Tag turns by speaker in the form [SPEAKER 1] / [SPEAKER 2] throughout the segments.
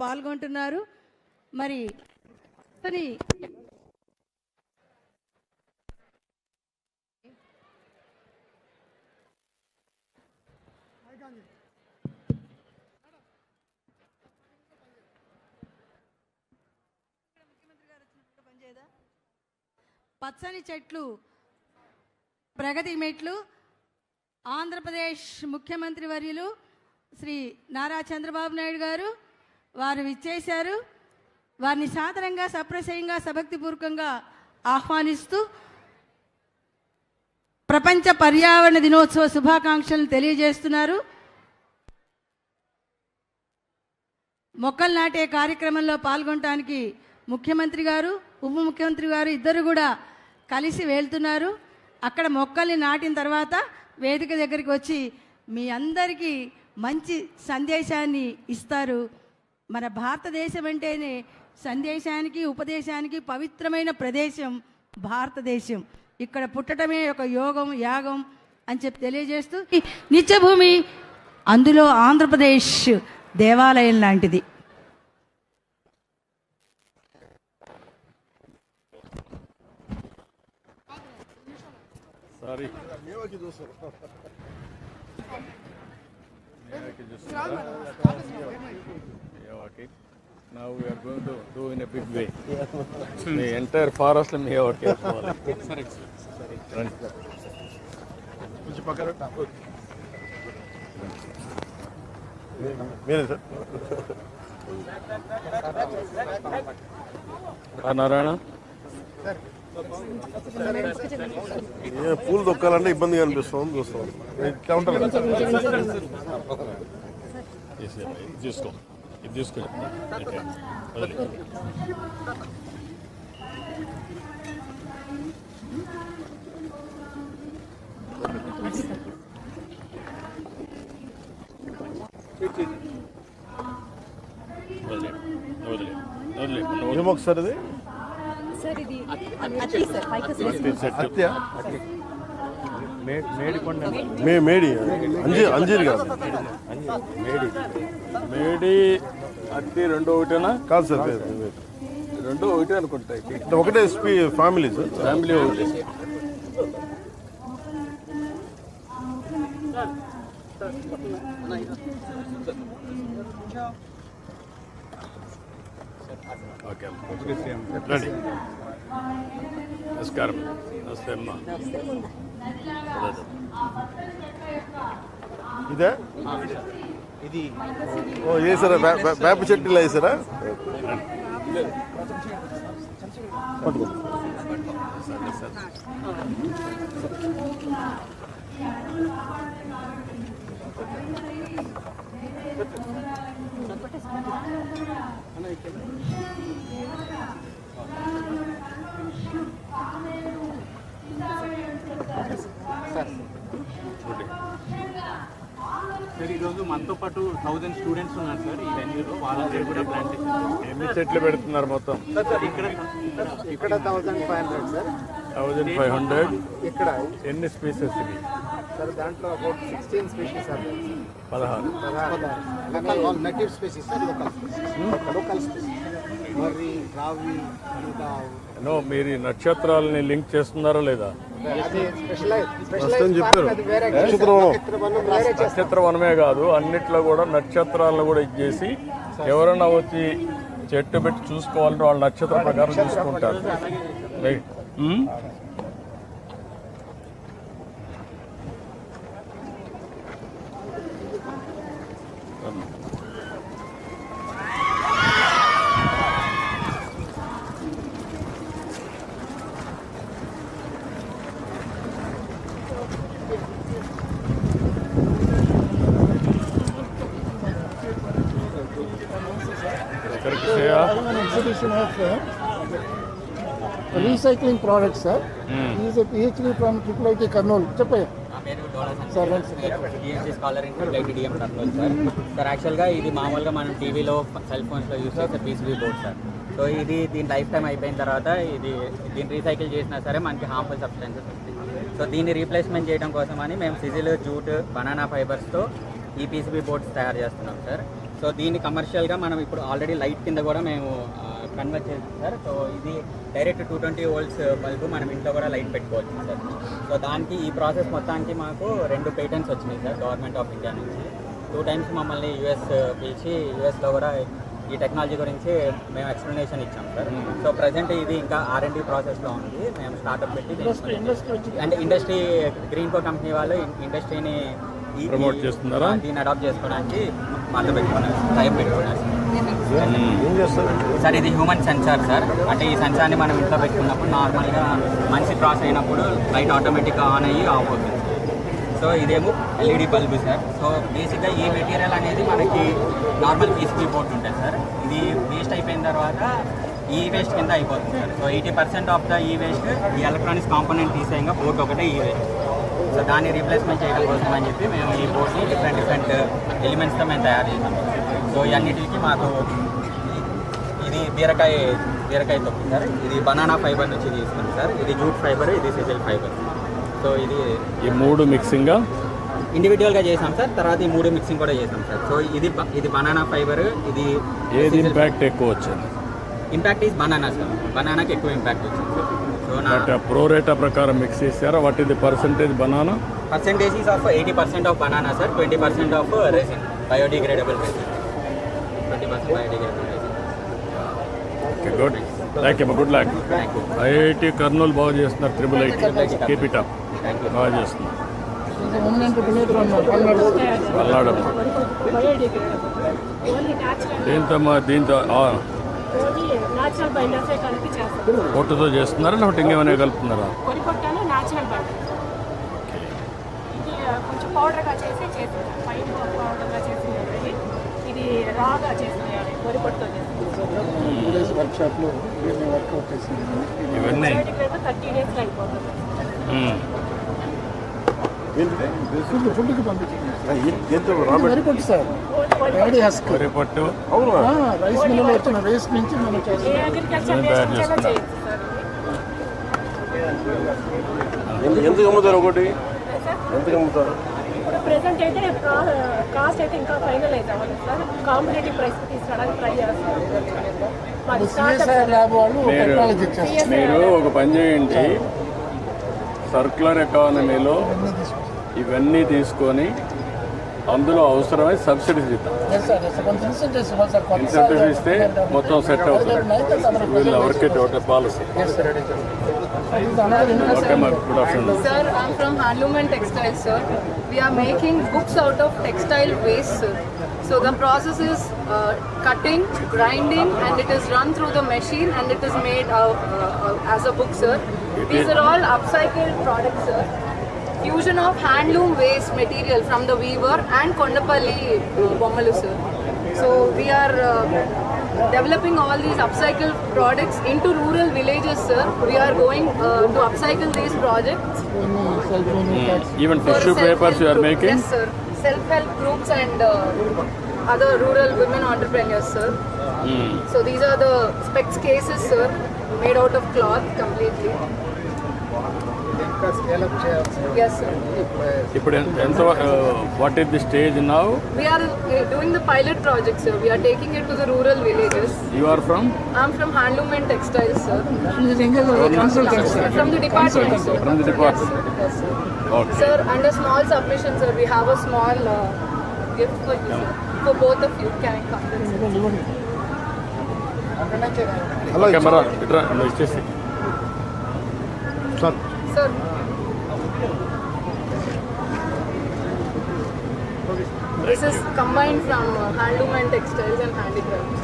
[SPEAKER 1] పాల్గొంటున్నారు. మరి అతని పచ్చని చెట్లు ప్రగతి మెట్లు ఆంధ్రప్రదేశ్ ముఖ్యమంత్రి వర్యులు శ్రీ నారా చంద్రబాబు నాయుడు గారు వారు విచ్చేశారు. వారిని సాధారణంగా సప్రశయంగా సభక్తిపూర్వకంగా ఆహ్వానిస్తూ ప్రపంచ పర్యావరణ దినోత్సవ శుభాకాంక్షలను తెలియజేస్తున్నారు. మొక్కలు నాటే కార్యక్రమంలో పాల్గొనడానికి ముఖ్యమంత్రి గారు ఉప ముఖ్యమంత్రి గారు ఇద్దరు కూడా కలిసి వెళ్తున్నారు. అక్కడ మొక్కల్ని నాటిన తర్వాత వేదిక దగ్గరికి వచ్చి మీ అందరికీ మంచి సందేశాన్ని ఇస్తారు. మన భారతదేశం అంటేనే సందేశానికి ఉపదేశానికి పవిత్రమైన ప్రదేశం భారతదేశం. ఇక్కడ పుట్టడమే ఒక యోగం యాగం అని చెప్పి తెలియజేస్తూ నిత్యభూమి అందులో ఆంధ్రప్రదేశ్ దేవాలయం లాంటిది.
[SPEAKER 2] Sorry. Now we are going to do in a big way. The entire forest may have careful.
[SPEAKER 3] మీరే సార్
[SPEAKER 2] నారాయణ
[SPEAKER 3] పూలు దొక్కాలంటే ఇబ్బందిగా అనిపిస్తుంది చూస్తాం ఇట్లా ఉంటారు
[SPEAKER 2] తీసుకో ఇది తీసుకో Okay. వదిలే. వదిలే. వదిలే. వదిలే. వదిలే.
[SPEAKER 3] ఏమో సార్ ఇది
[SPEAKER 4] సార్ ఇది అతి సార్ ఫైకస్
[SPEAKER 3] హత్య
[SPEAKER 2] మేడికొండ
[SPEAKER 3] మే మేడి అంజీ అంజీర్ కాదు
[SPEAKER 2] మేడి మేడి అత్తి రెండు ఒకటేనా?
[SPEAKER 3] కాదు సార్.
[SPEAKER 2] రెండు ఒకటే అనుకుంటాయి
[SPEAKER 3] ఇది ఒకటే ఎస్పీ ఫ్యామిలీ సార్.
[SPEAKER 2] ఫ్యామిలీ ఒకటి. ఓకే. రండి. నమస్కారం. నమస్తే అమ్మా.
[SPEAKER 3] ఇదే? ఇది ఓ వేసారా? వేప చెట్టులో వేసారా?
[SPEAKER 5] సార్ ఈరోజు మనతో పాటు థౌజండ్ స్టూడెంట్స్ ఉన్నారు సార్ ఈ వెన్యూలో వాళ్ళ పేరు కూడా ప్లాంటేషన్
[SPEAKER 2] ఎన్ని చెట్లు పెడుతున్నారు మొత్తం?
[SPEAKER 5] సార్ ఇక్కడ
[SPEAKER 6] ఇక్కడ thousand five hundred sir
[SPEAKER 2] thousand five hundred
[SPEAKER 6] ఇక్కడ.
[SPEAKER 2] ఎన్ని స్పీసెస్ ఇవి?
[SPEAKER 6] సార్ దాంట్లో అబౌట్ సిక్స్టీన్ స్పీషీస్ ఆర్
[SPEAKER 2] పదహారు.
[SPEAKER 6] Local native species sir local local species మర్రి రావి
[SPEAKER 2] నో మీరు నక్షత్రాలని లింక్ చేస్తున్నారా లేదా? నక్షత్ర. వనమే కాదు అన్నిట్లో కూడా నక్షత్రాలను కూడా ఇచ్చేసి ఎవరైనా వచ్చి చెట్టు పెట్టి చూసుకోవాలంటే వాళ్ళ నక్షత్ర ప్రకారం చూసుకుంటారు.
[SPEAKER 7] Exhibition of uh, recycling products, sir. He is a PhD from Triple IT Karnool. చెప్పయ్య sir.
[SPEAKER 5] DMC scholar in like DM టర్నల్ sir sir యాక్చువల్గా ఇది మామూలుగా మనం టీవీలో సెల్ ఫోన్స్లో యూస్ చేసే పీసీబీ బోర్డ్ సార్ సో ఇది దీని లైఫ్ టైం అయిపోయిన తర్వాత ఇది దీన్ని రీసైకిల్ చేసినా సరే మనకి హార్మ్ఫుల్ సబ్స్టెన్సెస్ వస్తాయి సో దీన్ని రీప్లేస్మెంట్ చేయడం కోసం అని మేము సిజిల్ జూట్ బనానా ఫైబర్స్తో ఈ పీసీబీ బోర్డ్స్ తయారు చేస్తున్నాం సార్ సో దీన్ని కమర్షియల్గా మనం ఇప్పుడు ఆల్రెడీ లైట్ కింద కూడా మేము కన్వర్ట్ చేసాం సార్. సో ఇది direct two twenty volts bulb మనం ఇంట్లో కూడా లైట్ పెట్టుకోవచ్చు సార్. సో దానికి ఈ ప్రాసెస్ మొత్తానికి మాకు రెండు పేటెంట్స్ వచ్చినాయి సార్ గవర్నమెంట్ ఆఫ్ ఇండియా నుంచి. టూ టైమ్స్ మమ్మల్ని యూఎస్ పిలిచి యూఎస్లో కూడా ఈ టెక్నాలజీ గురించి మేము ఎక్స్ప్లెనేషన్ ఇచ్చాం సార్. సో ప్రజెంట్ ఇది ఇంకా ఆర్ఎండి ప్రాసెస్లో ఉంది. మేము స్టార్ట్అప్ పెట్టి అంటే ఇండస్ట్రీ గ్రీన్ కో కంపెనీ వాళ్ళు ఇండస్ట్రీని ఈ-
[SPEAKER 2] చేస్తున్నారా?
[SPEAKER 5] దీన్ని అడాప్ట్ చేసుకోవడానికి మాతో పెట్టుకున్నారు టైం పెట్టుకున్నారు. సార్. ఇది హ్యూమన్ సెన్సార్ సార్. అంటే ఈ సెన్సార్ని మనం ఇంట్లో పెట్టుకున్నప్పుడు నార్మల్గా మనిషి క్రాస్ అయినప్పుడు లైట్ ఆటోమేటిక్గా ఆన్ అయ్యి ఆఫ్ అవుతుంది. సో ఇదేమో ఎల్ఈడి బల్బు సార్. సో బేసిక్గా ఈ మెటీరియల్ అనేది మనకి నార్మల్ పీసీబీ బోర్డ్ ఉంటుంది సార్. ఇది వేస్ట్ అయిపోయిన తర్వాత ఈ వేస్ట్ కింద అయిపోతుంది sir. So eighty percent of the ఈ వేస్ట్ ఈ ఎలక్ట్రానిక్స్ కాంపోనెంట్ తీసేయంగా బోర్డు ఒకటే ఈ వేస్ట్. సో దాన్ని రీప్లేస్మెంట్ చేయడం కోసం అని చెప్పి మేము ఈ బోర్డ్ని డిఫరెంట్ డిఫరెంట్ ఎలిమెంట్స్తో మేము తయారు చేసాం. సో ఈ అన్నిటికీ మాకు ఇది బీరకాయ బీరకాయ తొక్కు సార్. ఇది బనానా ఫైబర్ నుంచి తీసుకుంది సార్. ఇది జూట్ ఫైబర్ ఇది సిజిల్ ఫైబర్ సో ఇది
[SPEAKER 2] ఈ మూడు మిక్సింగ్గా
[SPEAKER 5] ఇండివిజువల్గా చేసాం సార్. తర్వాత ఈ మూడు మిక్సింగ్ కూడా చేసాం సార్. సో ఇది ఇది బనానా ఫైబర్ ఇది
[SPEAKER 2] ఏది ఇంపాక్ట్ ఎక్కువ వచ్చింది?
[SPEAKER 5] ఇంపాక్ట్ ఈజ్ బనానా సార్ బనానాకి ఎక్కువ ఇంపాక్ట్ వచ్చింది సార్
[SPEAKER 2] బట్ ప్రోరేటా ప్రకారం మిక్స్ చేశారా? వాట్ ఇది percentage banana
[SPEAKER 5] percentage is of eighty percent of banana sir twenty percent of resin biodegradable resin twenty percent biodegradable resin
[SPEAKER 2] okay good thank you good luck IIT Kurnool బాగా చేస్తున్నారు triple IT keep it up
[SPEAKER 5] thank you
[SPEAKER 2] బాగా చేస్తున్నారు
[SPEAKER 7] పల్నాడు
[SPEAKER 2] దీంతో మా దీంతో
[SPEAKER 4] natural బైండర్సే కలిపి చేస్తాం
[SPEAKER 2] పొట్టుతో చేస్తున్నారా? లేకపోతే ఇంకేమైనా కలుపుతున్నారా?
[SPEAKER 4] పొడి పొట్టాలు న్యాచురల్ బైండర్. ఇది కొంచెం పౌడర్గా చేసి చేసింది ఫైన్ పౌడర్గా చేసింది ఇది ఇది రాగా చేసింది పొడి పొట్టుతో చేసింది.
[SPEAKER 7] టూ డేస్ వర్క్ షాప్లో ఇవన్నీ చేసింది
[SPEAKER 4] థర్టీ డేస్లో అయిపోతుంది.
[SPEAKER 7] ఫుడ్కి పంపించింది సార్. హస్క్
[SPEAKER 2] వరి పొట్టు
[SPEAKER 7] రైస్ మిల్లులో వచ్చిన వేస్ట్ నుంచి మనం
[SPEAKER 3] ఎందుకు అమ్ముతారు ఒకటి? ఎంతకు అమ్ముతారు?
[SPEAKER 4] ఇప్పుడు ప్రెసెంట్ అయితే కాస్ట్ అయితే ఇంకా ఫైనలైజ్ అవ్వలేదు సార్ కాంపిటేటివ్ ప్రైస్ తీసుకురావడానికి ట్రై చేస్తాం. మాది
[SPEAKER 7] సిఎస్ఐ
[SPEAKER 4] స్టార్ట్అప్
[SPEAKER 7] ల్యాబ్ వాళ్ళు
[SPEAKER 2] మీరు-
[SPEAKER 7] టెక్నాలజీ ఇచ్చేస్తారు.
[SPEAKER 2] మీరు ఒక పని చేయండి. సర్క్యులర్ ఎకానమీలో ఇవన్నీ తీసుకొని అందులో అవసరమై సబ్సిడీస్ ఇద్దాం ఇన్సెంటివ్స్ ఇస్తే మొత్తం సెట్ అవుతుంది వీళ్ళు out policy
[SPEAKER 7] sir.
[SPEAKER 8] I'm from Handloom and Textiles, sir. We are making books out of textile waste, sir. So the process is uh, cutting, grinding, and it is run through the machine, and it is made uh, uh, as a book, sir. These are all upcycled products, sir. fusion of handloom waste material from the weaver and Kondapalli uh, Bommalu sir. So we are uh, developing all these upcycle products into rural villages sir. We are going uh, to upcycle these projects. Mm.
[SPEAKER 2] Even tissue papers you
[SPEAKER 8] are
[SPEAKER 2] making?
[SPEAKER 8] Yes sir. Self-help groups and uh, other rural women entrepreneurs sir. Mm. So these are the specs cases sir made out of cloth completely. Yes, sir.
[SPEAKER 2] ఇప్పుడు ఎంత- what is the stage now
[SPEAKER 8] We are uh, doing the pilot project, sir. We are taking it to the rural villages.
[SPEAKER 2] You are from
[SPEAKER 8] I'm from Handloom and Textiles, sir.
[SPEAKER 7] Sir.
[SPEAKER 8] From the department, sir.
[SPEAKER 2] From the department
[SPEAKER 8] Yes, sir.
[SPEAKER 2] Okay
[SPEAKER 8] Sir, under small submission, sir, we have a small uh, gift for you, sir. For both of you, can I come?
[SPEAKER 3] Hello
[SPEAKER 2] camera ఇట్రా నువ్వు ఇచ్చేసి
[SPEAKER 3] Sir.
[SPEAKER 8] Sir. This is combined from uh, handloom and textiles and handicrafts.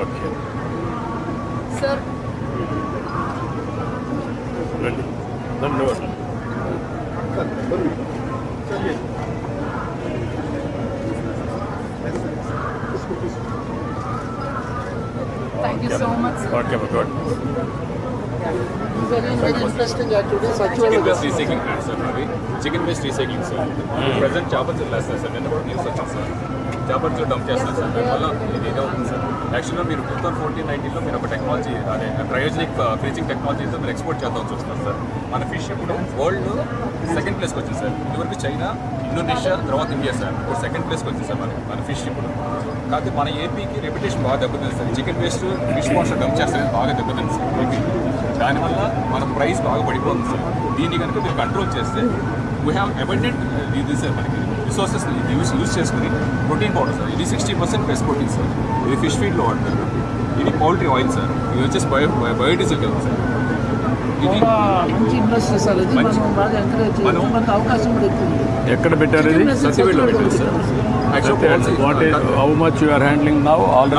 [SPEAKER 2] Okay.
[SPEAKER 8] Sir.
[SPEAKER 2] Ready?
[SPEAKER 8] Thank you so much.
[SPEAKER 9] Okay, good. Recycling plant sir మాది chicken base recycling sir present చేపలు వేస్తారు sir నిన్న కూడా news వచ్చింది sir చేపలు dump చేస్తాం sir దానివల్ల ఇది ఇదే ఉంది సార్ యాక్చువల్గా మీరు టూ థౌసండ్ ఫోర్టీన్ నైన్టీన్లో మీరు ఒక టెక్నాలజీ అదే క్రయోజనిక్ ఫ్రీజింగ్ టెక్నాలజీతో మీరు ఎక్స్పోర్ట్ చేద్దాం చూస్తున్నారు సార్ మన ఫిష్ ఇప్పుడు వరల్డ్ సెకండ్ ప్లేస్కి వచ్చింది సార్ ఇదివరకు చైనా ఇండోనేషియా తర్వాత ఇండియా సార్ ఇప్పుడు సెకండ్ ప్లేస్కి వచ్చింది సార్ మన మన ఫిష్ ఇప్పుడు. కాకపోతే మన ఏపీకి రెప్యుటేషన్ బాగా దెబ్బతింది sir chicken waste fish parts dump చేస్తారు బాగా దెబ్బతింది సార్ ఏపీ దానివల్ల మన ప్రైస్ బాగా పడిపోతుంది సార్. దీన్ని కనుక మీరు కంట్రోల్ చేస్తే వీ హ్యావ్ అబెండెంట్ ఇది సార్ మనకి రిసోర్సెస్ యూస్ యూస్ చేసుకుని ప్రోటీన్ పౌడర్ సార్. ఇది sixty percent press protein sir. ఇది ఫిష్ ఫీడ్లో వాడతారు. ఇది పౌల్ట్రీ ఆయిల్ సార్. ఇది వచ్చేసి బయో బయోడీజిల్ కదా సార్.
[SPEAKER 2] ఎక్కడ పెట్టారు ఇది?
[SPEAKER 9] సత్యవేడ్లో పెట్టారు sir.
[SPEAKER 2] What is how much you are handling now already